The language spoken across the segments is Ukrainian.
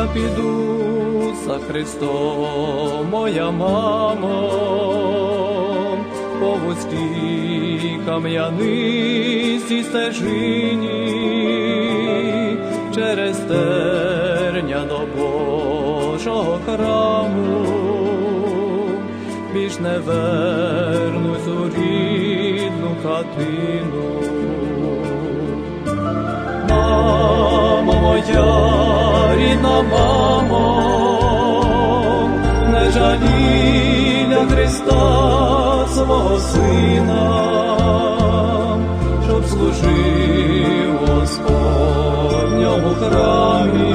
я піду за Христом, моя мамо, по вузькій кам'янистій стежині, через терня до Божого храму, більш не вернусь у рідну хатину. Мамо моя, рідна мамо, не жаліля Христа свого сина, щоб служив Господньому храмі,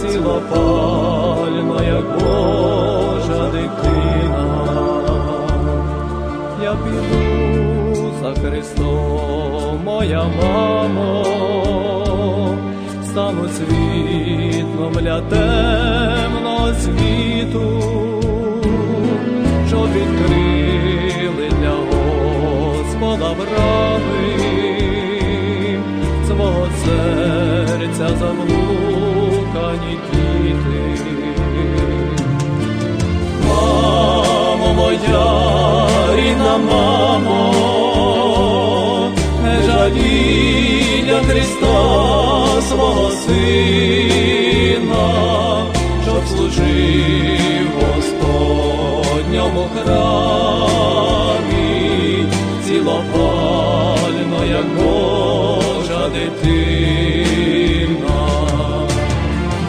цілопально, як Божа дитина. Я піду за Христом, моя мамо, стану світлом для темного світу, що відкрили для Господа брами свого серця заблукані діти. Мамо моя, рідна мамо, не жаління Христа свого сина, щоб служив Господньому храмі, цілопально, як Божа дитина.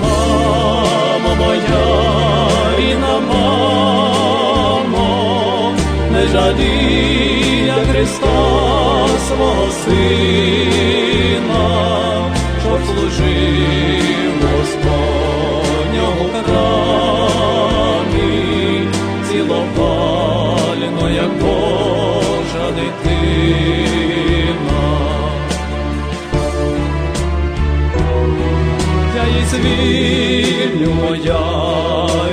Мамо моя, рідна мамо, не жалія Христа свого сина, звільню моя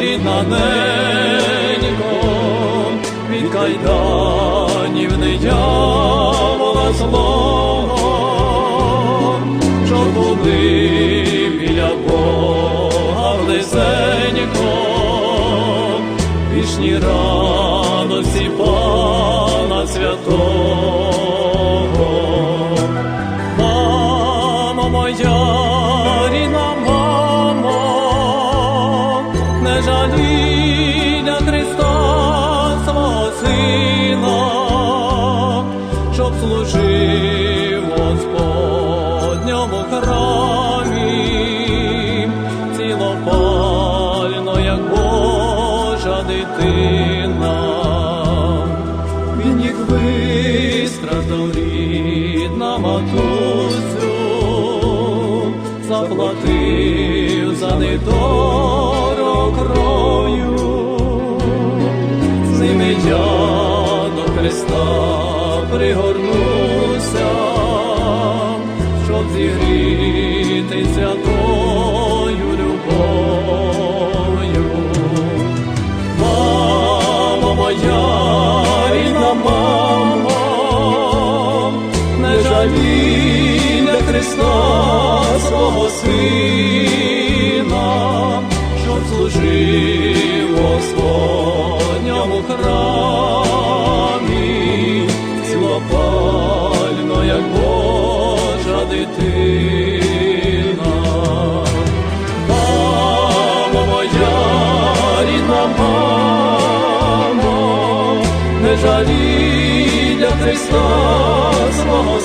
рідна ненько, від кайданів диявола злого, щоб були біля Бога близенько, вічні радості Пана Святого. Щоб служив Господньому храмі, цілопально, як Божа дитина. Він їх вистраждав рідна матусю, заплатив за недорог кров'ю, щоб тою любов'ю. Мамо моя, рідна мамо, не жаління Христа свого сина, дитина. Мамо моя, рідна мамо, не жаління Христа свого